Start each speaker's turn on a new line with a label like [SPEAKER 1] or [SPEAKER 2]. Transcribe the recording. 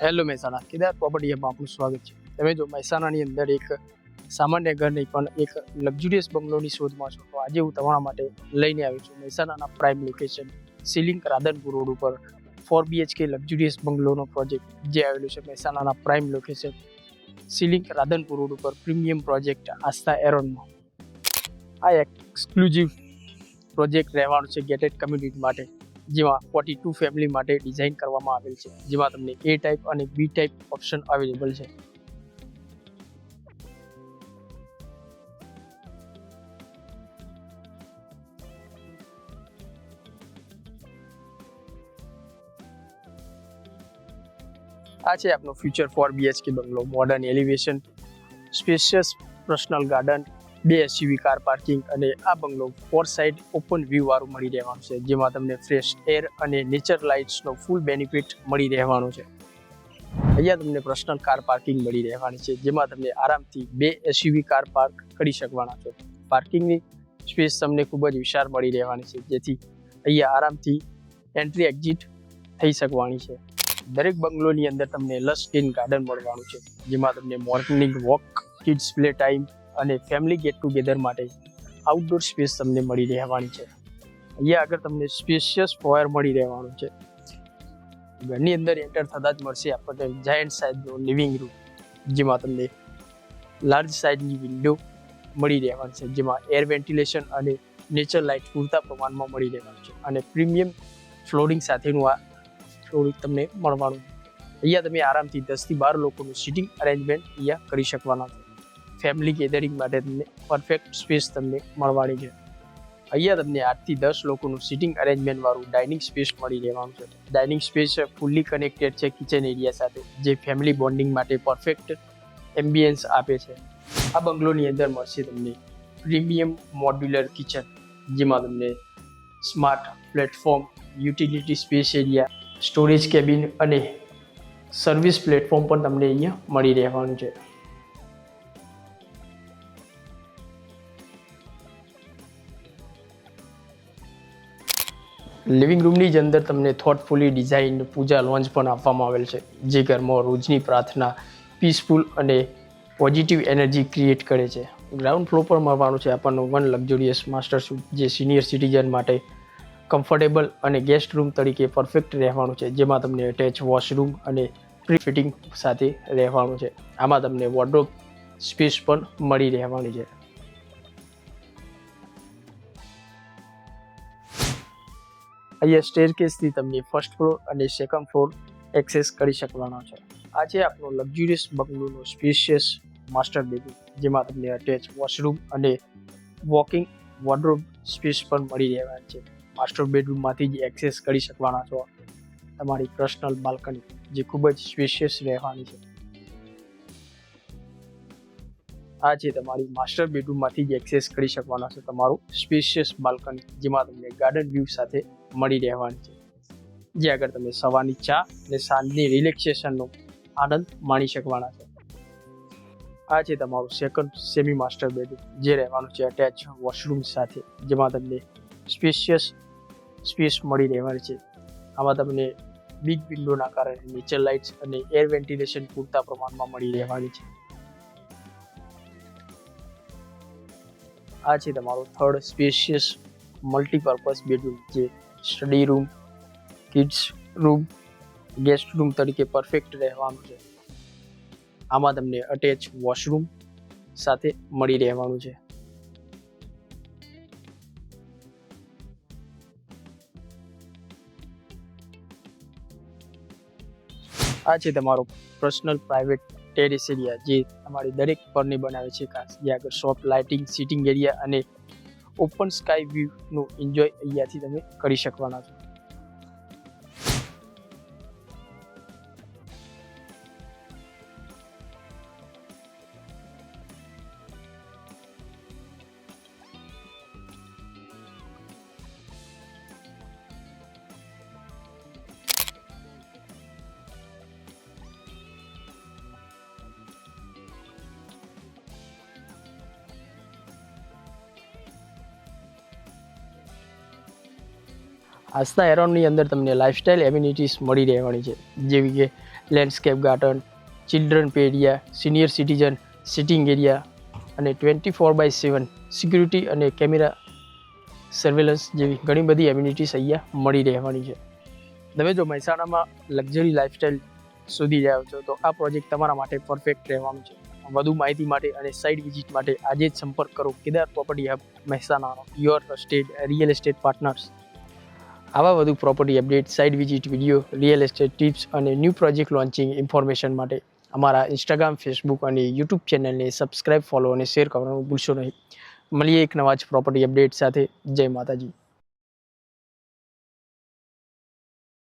[SPEAKER 1] Hello Mehsana. Kedar property હબમાં આપનું સ્વાગત છે. તમે જો મહેસાણાની અંદર એક સામાન્ય ઘર નહીં, પણ એક લક્ઝુરિયસ બંગલોની શોધમાં છો. તો આજે હું તમારા માટે લઈને આવ્યો છું મહેસાણાના પ્રાઇમ લોકેશન સિલિંક રાધનપુર રોડ ઉપર ફોર બીએચકે લક્ઝુરિયસ બંગલોનો પ્રોજેક્ટ જે આવેલું છે મહેસાણાના પ્રાઇમ લોકેશન સિલિંક રાધનપુર રોડ ઉપર પ્રીમિયમ પ્રોજેક્ટ આસ્થા એરોનમાં. આ એક્સક્લુઝિવ પ્રોજેક્ટ રહેવાનું છે ગેટેડ કમ્યુનિટી માટે. જેમાં ફોર્ટી ટુ ફેમિલી માટે ડિઝાઇન કરવામાં આવેલ છે, જેમાં તમને એ ટાઈપ અને બી ટાઈપ ઓપ્શન અવેલેબલ છે. આ છે આપનો future four BHK bungalow modern elevation spacious personal garden બે એસયુવી કાર પાર્કિંગ અને આ bungalow four side open view વાળું મળી રહેવાનું છે, જેમાં તમને ફ્રેશ એર અને નેચર લાઇટ્સનો ફૂલ બેનિફિટ મળી રહેવાનો છે. અહીંયા તમને પર્સનલ કાર પાર્કિંગ મળી રહેવાની છે, જેમાં તમને આરામથી બે એસયુવી કાર પાર્ક કરી શકવાના છો. પાર્કિંગની સ્પેસ તમને ખૂબ જ વિશાળ મળી રહેવાની છે, જેથી અહીંયા આરામથી એન્ટ્રી એક્ઝિટ થઈ શકવાની છે. દરેક બંગલોની અંદર તમને લસ ગ્રીન ગાર્ડન મળવાનું છે, જેમાં તમને morning walk kids play time અને ફેમિલી ગેટ ટુગેધર માટે આઉટડોર સ્પેસ તમને મળી રહેવાની છે. અહીંયા આગળ તમને સ્પેશિયસ ફોયર મળી રહેવાનું છે. ઘરની અંદર એન્ટર થતાં જ મળશે આપણને જાયન્ટ સાઇઝનો લિવિંગ રૂમ જેમાં તમને લાર્જ સાઇઝની વિન્ડો મળી રહેવાની છે, જેમાં એર વેન્ટિલેશન અને નેચર લાઇટ પૂરતા પ્રમાણમાં મળી રહેવાનું છે. અને પ્રીમિયમ ફ્લોરિંગ સાથેનું આ ફ્લોરિંગ તમને મળવાનું અહીંયા તમે આરામથી દસથી બાર લોકોનું સિટિંગ અરેન્જમેન્ટ અહીંયા કરી શકવાના છો. ફેમિલી ગેધરિંગ માટે તમને પરફેક્ટ સ્પેસ તમને મળવાની છે. અહીંયા તમને આઠથી દસ લોકોનું સિટિંગ અરેન્જમેન્ટ વાળું ડાઇનિંગ સ્પેસ મળી રહેવાનું છે. ડાઇનિંગ સ્પેસ ફૂલ્લી કનેક્ટેડ છે કિચન એરિયા સાથે, જે ફેમિલી બોન્ડિંગ માટે પરફેક્ટ એમ્બિયન્સ આપે છે. આ બંગલોની અંદર મળશે તમને પ્રીમિયમ મોડ્યુલર કિચન જેમાં તમને smart platform utility space area storage cabin અને સર્વિસ પ્લેટફોર્મ પણ તમને અહીંયા મળી રહેવાનું છે. લિવિંગ રૂમની જ અંદર તમને થોટફુલી ડિઝાઇન પૂજા લોન્જ પણ આપવામાં આવેલ છે, જે ઘરમાં રોજની પ્રાર્થના પીસફુલ અને પોઝિટિવ એનર્જી ક્રિએટ કરે છે. ગ્રાઉન્ડ ફ્લોર પર મળવાનું છે આપણને વન લક્ઝુરિયસ માસ્ટર સ્વીટ જે સિનિયર સિટીઝન માટે કમ્ફર્ટેબલ અને ગેસ્ટ રૂમ તરીકે પરફેક્ટ રહેવાનું છે, જેમાં તમને અટેચ વોશરૂમ અને પ્રી ફિટિંગ સાથે રહેવાનું છે. આમાં તમને વોર્ડરોબ સ્પેસ પણ મળી રહેવાની છે. અહીંયા સ્ટેરકેસથી તમને ફર્સ્ટ ફ્લોર અને સેકન્ડ ફ્લોર એક્સેસ કરી શકવાનો છે. આ છે આપણો લક્ઝુરિયસ બંગલોનો સ્પેશિયસ માસ્ટર બેડરૂમ જેમાં તમને અટેચ વોશરૂમ અને વોકિંગ વોર્ડરોબ સ્પેસ પણ મળી રહેવાની છે. માસ્ટર બેડરૂમમાંથી જ એક્સેસ કરી શકવાના છો. તમારી પર્સનલ બાલ્કની જે ખૂબ જ સ્પેશિયસ રહેવાની છે. આ છે તમારી માસ્ટર બેડરૂમમાંથી જ એક્સેસ કરી શકવાના છે તમારું સ્પેશિયસ બાલ્કની જેમાં તમને ગાર્ડન વ્યૂ સાથે મળી રહેવાની છે. જે આગળ તમે સવારની ચા અને સાંજની રિલેક્સેશનનો આનંદ માણી શકવાના છે. આ છે તમારું સેકન્ડ સેમી માસ્ટર બેડરૂમ જે રહેવાનું છે અટેચ વોશરૂમ સાથે, જેમાં તમને સ્પેશિયસ સ્પેસ મળી રહેવાની છે. આમાં તમને બિગ વિન્ડોના કારણે નેચર લાઇટ્સ અને એર વેન્ટિલેશન પૂરતા પ્રમાણમાં મળી રહેવાની છે. આ છે તમારો થર્ડ સ્પેશિયસ મલ્ટીપર્પઝ બેડરૂમ જે study room kids room guest room તરીકે પરફેક્ટ રહેવાનું છે. આમાં તમને અટેચ વોશરૂમ સાથે મળી રહેવાનું છે. આ છે તમારો પર્સનલ પ્રાઇવેટ ટેરેસ એરિયા જે તમારી દરેક પરની બનાવે છે ખાસ. જે આગળ સોફ્ટ લાઇટિંગ સિટિંગ એરિયા અને ઓપન સ્કાય વ્યૂનું એન્જોય અહીંયાથી તમે કરી શકવાના છો. આજના એરોનની અંદર તમને લાઇફસ્ટાઇલ એમ્યુનિટીઝ મળી રહેવાની છે. જેવી કે landscape garden children Periya senior citizen sitting area અને twenty four by seven security અને કેમેરા સર્વેલન્સ જેવી ઘણી બધી એમ્યુનિટીઝ અહીંયા મળી રહેવાની છે. તમે જો મહેસાણામાં લક્ઝરી લાઇફસ્ટાઇલ શોધી રહ્યા છો, તો આ પ્રોજેક્ટ તમારા માટે પરફેક્ટ રહેવાનું છે. વધુ માહિતી માટે અને સાઇટ વિઝિટ માટે આજે જ સંપર્ક કરો Kedar property hub મહેસાણાનો. Your state real estate partners આવા વધુ property update site visit video real estate tips અને ન્યૂ પ્રોજેક્ટ લોન્ચિંગ ઇન્ફોર્મેશન માટે અમારા ઇન્સ્ટાગ્રામ ફેસબુક અને યુટ્યુબ ચેનલને સબસ્ક્રાઇબ ફોલો અને શેર કરવાનું ભૂલશો નહીં. મળીએ એક નવા જ પ્રોપર્ટી અપડેટ સાથે. જય માતાજી.